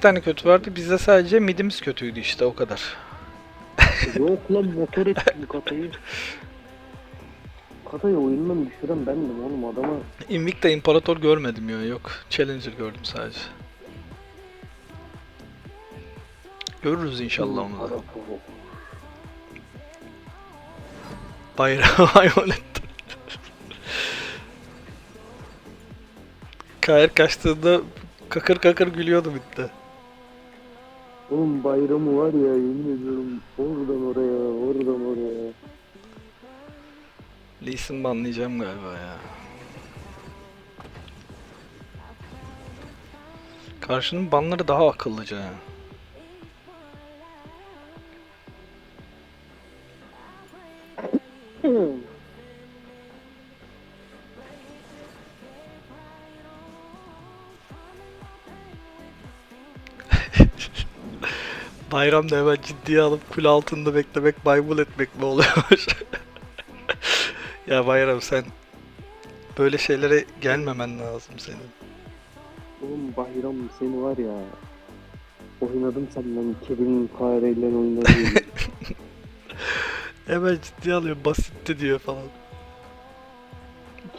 iki tane kötü vardı. Bizde sadece midimiz kötüydü işte o kadar. Yok lan motor ettim katayı. Katayı oyundan düşüren bendim oğlum adama. Invicta İmparator görmedim ya yok. Challenger gördüm sadece. Görürüz inşallah onu da. Bayrağı hayalet. Kair kaçtığında kakır kakır gülüyordu bitti. Oğlum bayramı var ya yemin ediyorum oradan oraya oradan oraya. Lee Sin banlayacağım galiba ya. Karşının banları daha akıllıca ya. Bayramda hemen ciddiye alıp kul altında beklemek maymun etmek mi oluyormuş? ya Bayram sen böyle şeylere gelmemen lazım senin. Oğlum bayram seni var ya. Oynadım senden kedinin fareyle oynadım. Hemen ciddiye alıyor basitti diyor falan.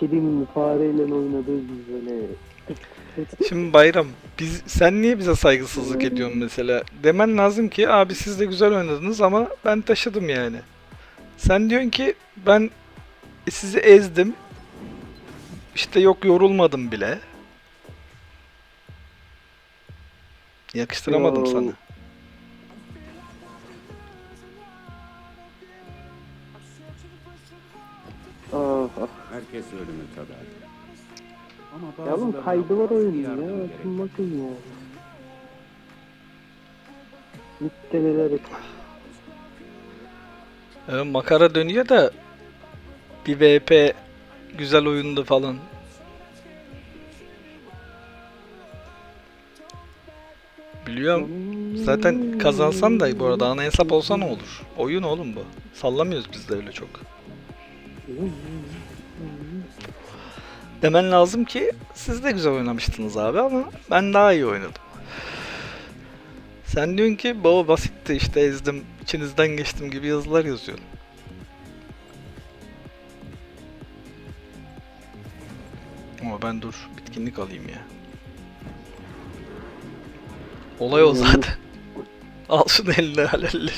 kedinin fareyle oynadığı gibi böyle. Şimdi Bayram biz sen niye bize saygısızlık ediyorsun mesela? Demen lazım ki abi siz de güzel oynadınız ama ben taşıdım yani. Sen diyorsun ki ben sizi ezdim. İşte yok yorulmadım bile. Yakıştıramadım Ya. sana. Ah ah. Herkes ölümü tadar. Ama Ya oğlum kaydı var oyunun ya. bakın ya. Müpteleler Evet, makara dönüyor da bir VP güzel oyundu falan. Biliyorum. Zaten kazansan da bu arada ana hesap olsa ne olur? Oyun oğlum bu. Sallamıyoruz biz de öyle çok. Demen lazım ki siz de güzel oynamıştınız abi ama ben daha iyi oynadım. Sen diyorsun ki baba basitti işte ezdim, içinizden geçtim gibi yazılar yazıyorsun. Ama ben dur bitkinlik alayım ya. Olay o zaten. Al şunu eline halelle.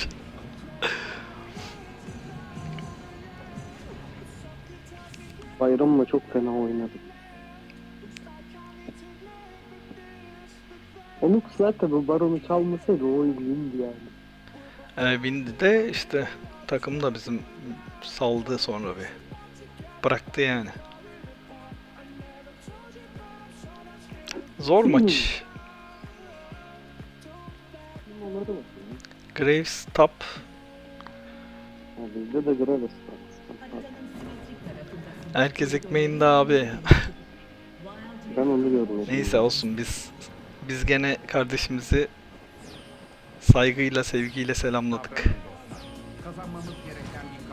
Bayramla çok fena oynadık. Onu zaten bu baronu çalmasaydı o oyun windi yani. Ee, Windy de işte takım da bizim saldı sonra bir. Bıraktı yani. Zor maç. Onlara bakın. Graves top. Ya bizde de Graves var. Herkes ekmeğinde abi. Ben onu gördüm. Neyse olsun biz biz gene kardeşimizi saygıyla sevgiyle selamladık.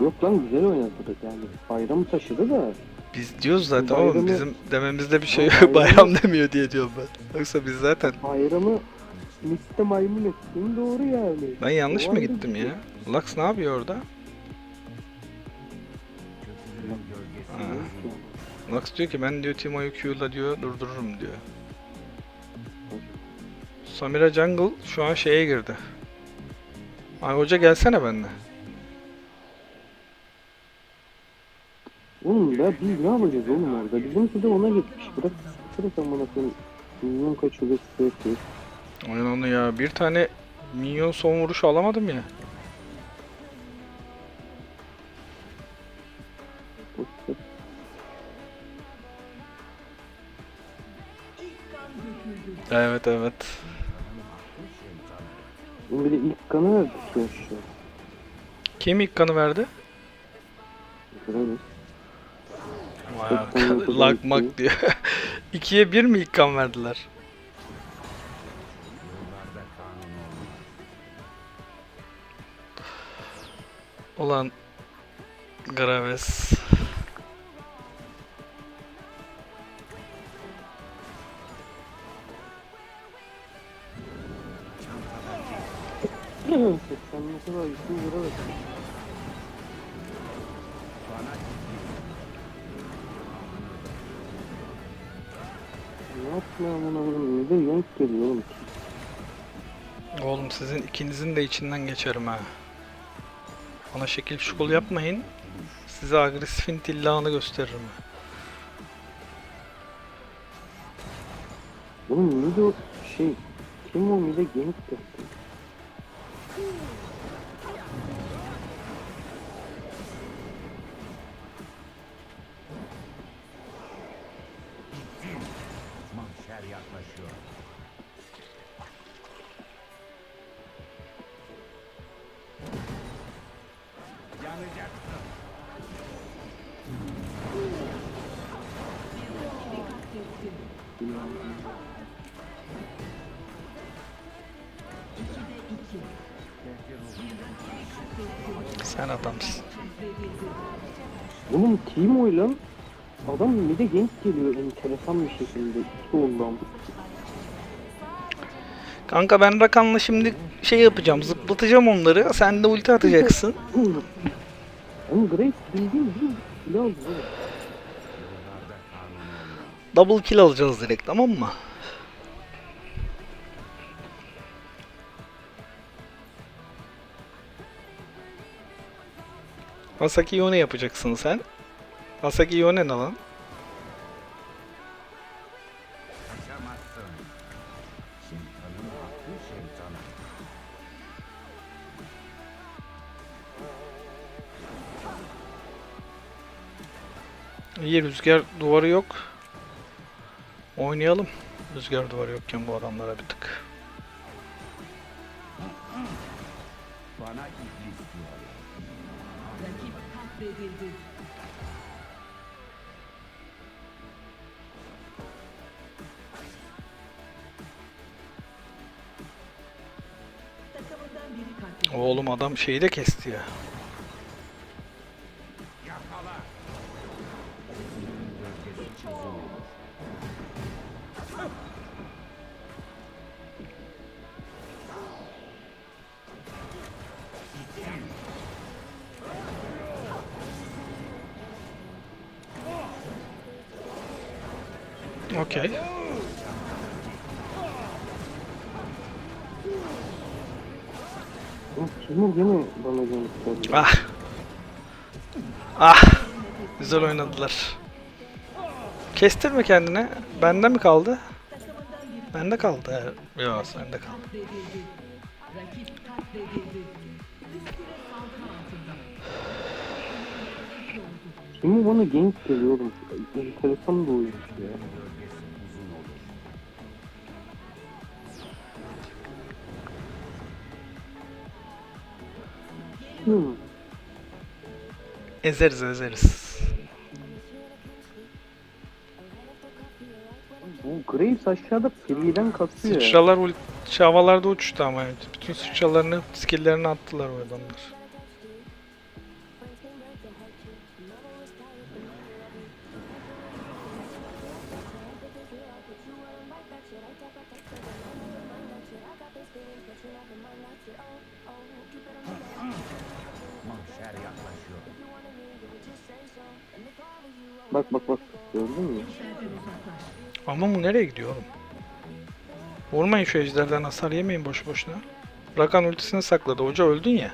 Yok lan güzel oynadık yani. Bayram taşıdı da. Biz diyoruz zaten Bayramı- oğlum bizim dememizde bir şey yok. Bayramı- Bayram demiyor diye diyorum ben. Yoksa biz zaten Bayramı mitte maymun ettin doğru yani. ben yanlış O mı gittim ya? Lux ne yapıyor orada? Lux diyor ki ben diyor Timo'yu Q'la diyor durdururum diyor. Samira Jungle şu an şeye girdi. Ay hoca gelsene benimle. Oğlum ya biz ne yapacağız oğlum orada? Bizimki de ona gitmiş. Bırak sıkırız amına koyayım. Milyon kaçıyor sürekli. Aynen onu ya. Bir tane minyon son vuruşu alamadım ya. Evet evet. Bir de ilk kanı verdik ya şu. Kim ilk kanı verdi? Vay şey. diyor. İkiye bir mi ilk kan verdiler? Ulan Graves. 80 ne Ne yapma amına koyayım? Bir de oğlum. Oğlum sizin ikinizin de içinden geçerim ha. Bana şekil şukul yapmayın. Size agresifin tillahını gösteririm. Oğlum mide o şey kim o mide genç yaptı. Mahşer yaklaşıyor. Oğlum Timo ile adam mide genç geliyor enteresan bir şekilde. İki ama. Kanka ben Rakan'la şimdi şey yapacağım. Zıplatacağım onları. Sen de ulti atacaksın. Oğlum Grace bildiğin bir silah aldı. Double kill alacağız direkt tamam mı? Asaki Yone yapacaksın sen. Asaki Yone ne lan? Kaçamazsın. Şeytanın hakkı şeytana. İyi rüzgar duvarı yok. Oynayalım. Rüzgar duvarı yokken bu adamlara bir tık. Bana iblis diyor. Rakip katledildi. Oğlum adam şeyi de kesti ya. Yakala. Timo gene bana. Ah. Ah. Güzel oynadılar. Kestirme kendine. Bende mi kaldı? Bende kaldı. Yok sende kaldı. Timo bana genç geliyor oğlum. Enteresan bir oyuncu ya. Hmm. Ezeriz ezeriz. Bu Graves aşağıda free'den kasıyor. Sıçralar ult- havalarda uçtu ama. Bütün sıçralarını, skilllerini attılar o adamlar. Bak bak bak. Gördün mü? Ama bu nereye gidiyor oğlum? Vurmayın şu ejderden hasar yemeyin boş boşuna. Rakan ultisini sakladı. Hoca öldün ya.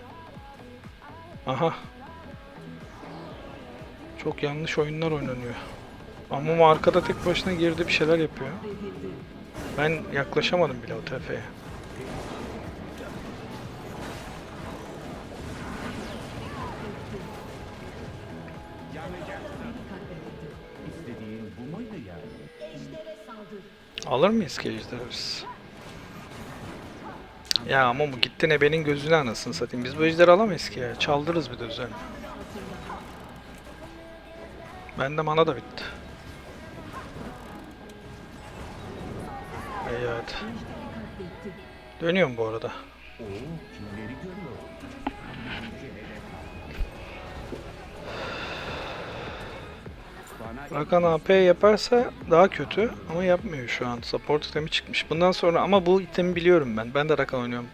Aha. Çok yanlış oyunlar oynanıyor. Bu arkada tek başına girdi bir şeyler yapıyor. Ben yaklaşamadım bile o tefeye. Alır mıyız ki biz? Ya ama bu gitti ne benim gözüne anasını satayım. Biz bu ejderi alamayız ki ya. Çaldırırız bir de üzerine. Bende mana da bitti. Hadi. Dönüyorum bu arada. Rakan AP yaparsa daha kötü ama yapmıyor şu an. Support itemi çıkmış. Bundan sonra ama bu itemi biliyorum ben. Ben de Rakan oynuyorum.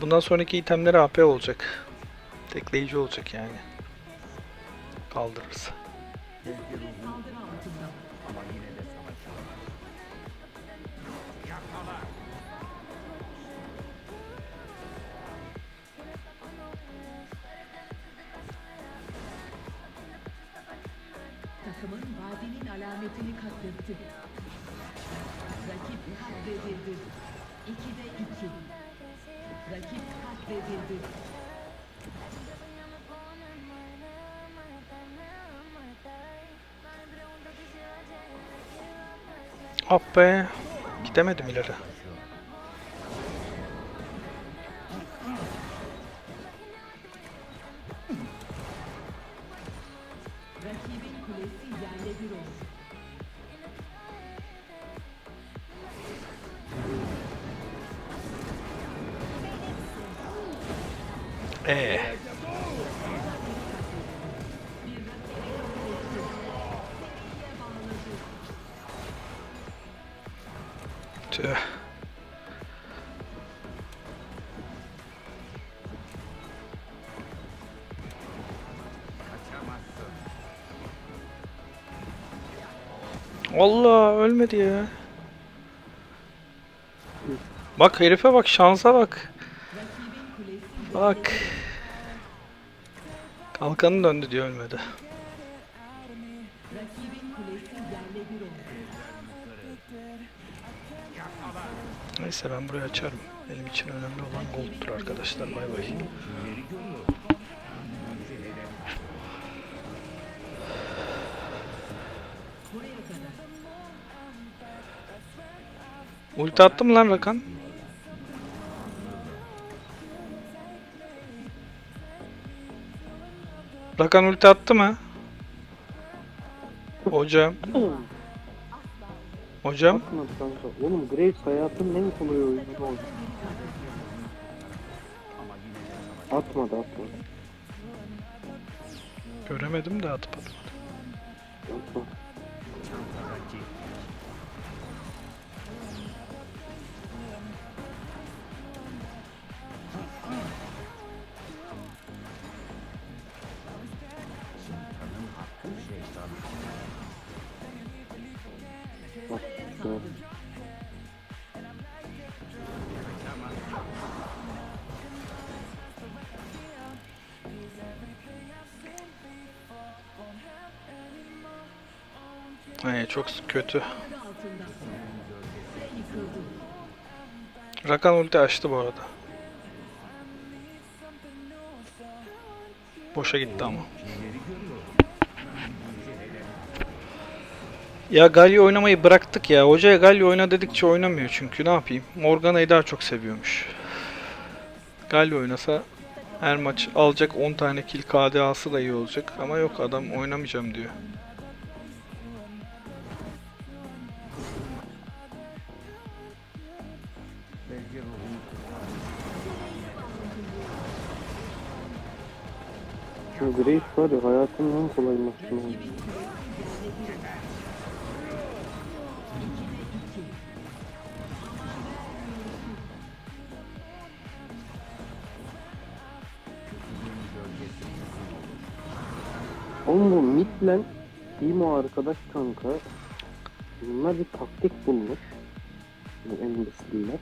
Bundan sonraki itemleri AP olacak. Tekleyici olacak yani. Kaldırırsa. Ama yine alametini katletti. Rakip katledildi. 2'de 2. Rakip katledildi. Ah be. Gidemedim ileri. Ee. Tüh. Allah ölmedi ya. Bak herife bak şansa bak. Bak. Kalkanı döndü diyor ölmedi. Neyse ben burayı açarım. Benim için önemli olan gold'tur arkadaşlar. Bay bay. Ulti attım lan Rakan. Rakan ulti attı mı? Hocam. Hocam. Atmadı kanka. Oğlum Graves hayatın en kolay oyunu oldu. Atmadı atmadı. Göremedim de atıp atmadı. Atmadı. Ay, çok kötü. Rakan ulti açtı bu arada. Boşa gitti ama. Ya Galio oynamayı bıraktık ya. Hocaya Galio oyna dedikçe oynamıyor çünkü ne yapayım. Morgana'yı daha çok seviyormuş. Galio oynasa her maç alacak 10 tane kill KDA'sı da iyi olacak. Ama yok adam oynamayacağım diyor. Şu Graves var ya hayatın en kolay maçını oldu. Rakibin kulesi yerle bir oldu. 2'de 2. gölgesi uzun olur. Oğlum bu Midland Timo arkadaş kanka. Bunlar bir taktik bulmuş. Bu endüstriler.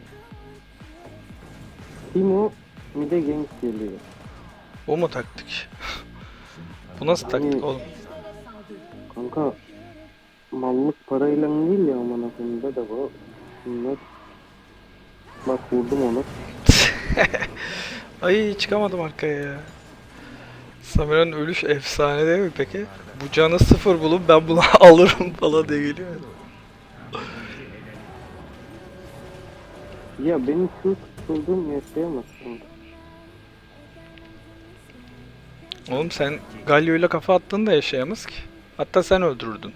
Timo mid'e gank geliyor. Bu mu taktik? Bu nasıl taktik oğlum? Kanka mallık parayla değil ya aman akımda da bu. Bunlar Bak vurdum onu. Ay çıkamadım arkaya ya. Samira'nın ölüş efsane değil mi peki? Bu canı sıfır bulup ben bunu alırım falan diye geliyor. ya. Benim şu tutulduğum yaşayamaz kanka. Oğlum sen Galio'yla kafa attığında yaşayamaz ki. Hatta sen öldürürdün.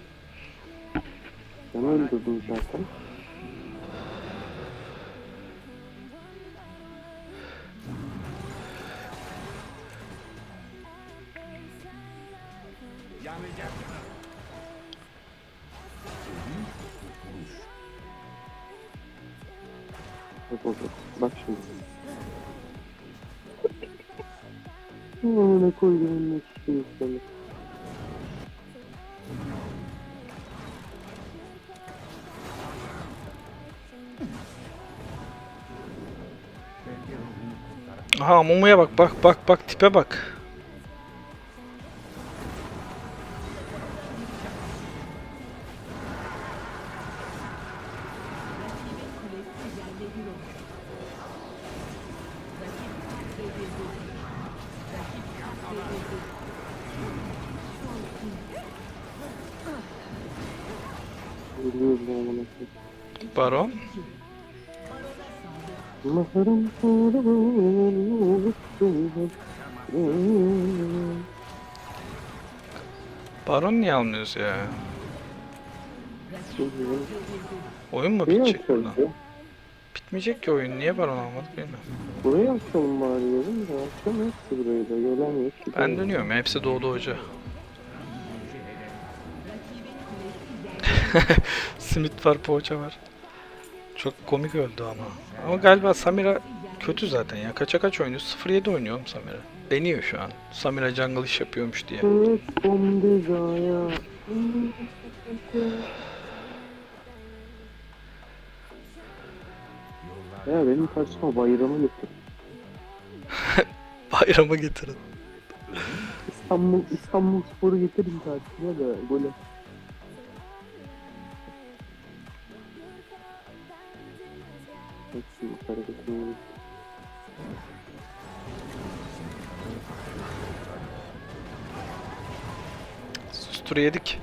Ben öldürdüm zaten. Seni. Bölge ruhunu kurtaran Aha Momo'ya bak bak bak bak tipe bak. Niye almıyoruz ya? Oyun mu Niye bitecek buradan? açalım? Bitmeyecek ki oyun. Niye Baron almadık bilmiyorum. Burayı açalım bari dedim de açalım hepsi burayı da gelen yok. ki. Ben dönüyorum. ya, Hepsi doğdu hoca. Simit var, poğaça var. Çok komik öldü ama. Ama galiba Samira kötü zaten ya. Kaça kaç oynuyor? 0-7 oynuyorum Samira. Deniyor şu an. Samira jungle iş yapıyormuş diye. Ya benim saçma bayramı getir. Bayramı getirin. İstanbul, İstanbul sporu getirin tatile de böyle. Hepsi yukarı Sustur yedik.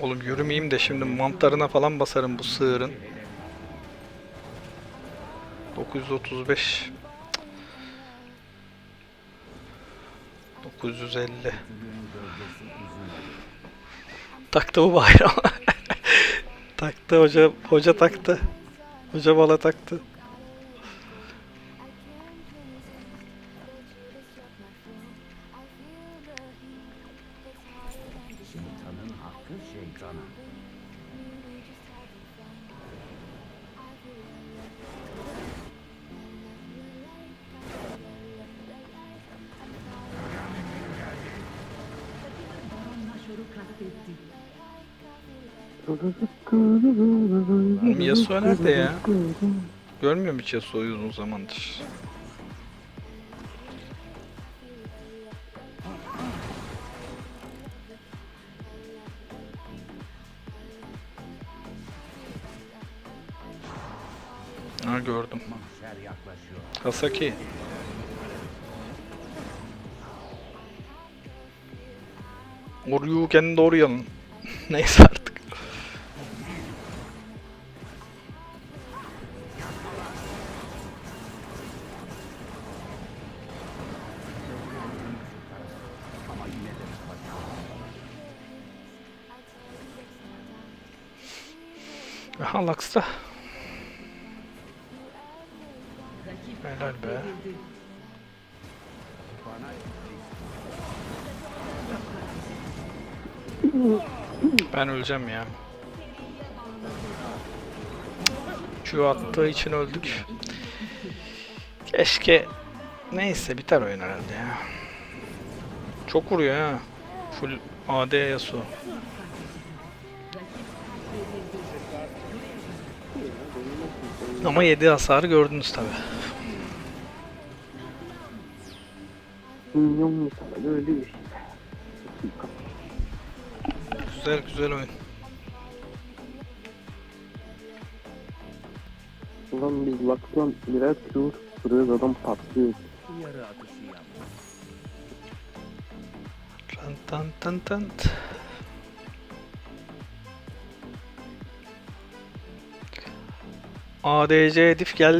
Oğlum yürümeyeyim de şimdi mantarına falan basarım bu sığırın. 935 950 kötülüğün gölgesi uzun olur. Taktı bu bayram. taktı hoca hoca taktı. Hoca bala taktı. Oğlum Yasuo nerede ya? Görmüyorum hiç Yasuo'yu uzun zamandır. Ha gördüm. Hasaki. Oryu kendi doğru yanın. Neyse artık. Rakip Helal be. Ben öleceğim ya. Q attığı için öldük. Keşke... Neyse biter oyun herhalde ya. Çok vuruyor ha. Full AD Yasuo. Ama yedi hasarı gördünüz tabi. Güzel güzel oyun. Ulan biz Lux'tan birer tur vuruyoruz adam patlıyor. yarı atışı yap. Tan tan tan tan. ADC Edif geldi.